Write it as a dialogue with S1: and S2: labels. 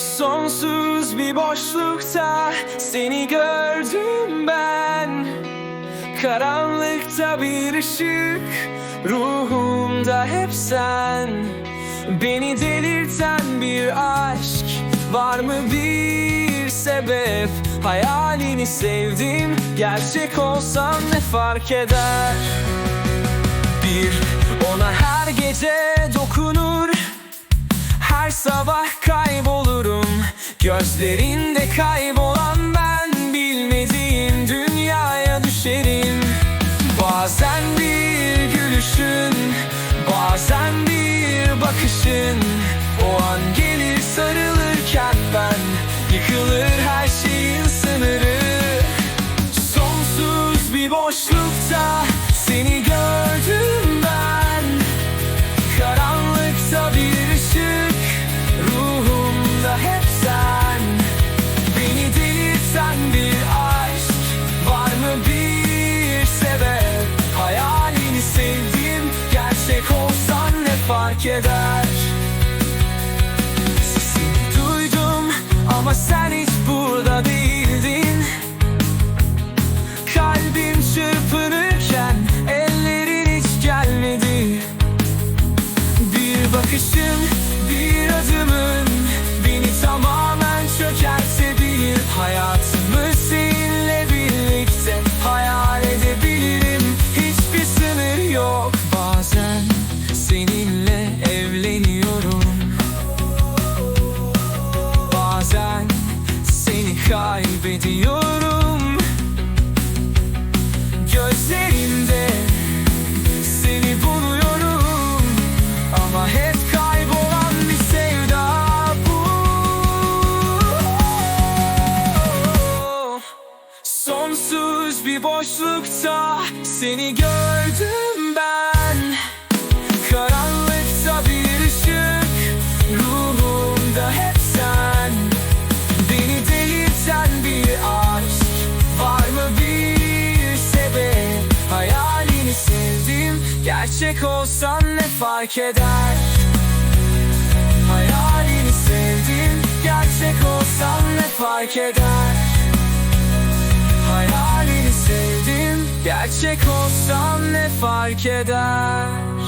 S1: Sonsuz bir boşlukta seni gördüm ben. Karanlıkta bir ışık Ruhumda hep sen. Beni delirten bir aşk Var mı bir sebep? Hayalini sevdim Gerçek olsam ne fark eder? Bir ona her gece dokunur. Her sabah kaybolurum Gözlerinde kaybolan ben Bilmediğim dünyaya düşerim. Bazen bir gülüşün Bazen bir bakışın. O an gelir sarılırken ben Yıkılır her şeyin Gerçek olsan ne fark eder? Sesini duydum Ama sen hiç burada değildin. Kalbim çırpınırken Ellerin hiç gelmedi. Bir bakışın, bir adımın Beni tamamen çökertebilir Hayatımı kaybediyorum Gözlerimde seni buluyorum. Ama hep kaybolan bir sevda bu. Sonsuz bir boşlukta seni gördüm Gerçek olsan ne fark eder? Hayalini sevdim Gerçek olsan ne fark eder? Hayalini sevdim Gerçek olsan ne fark eder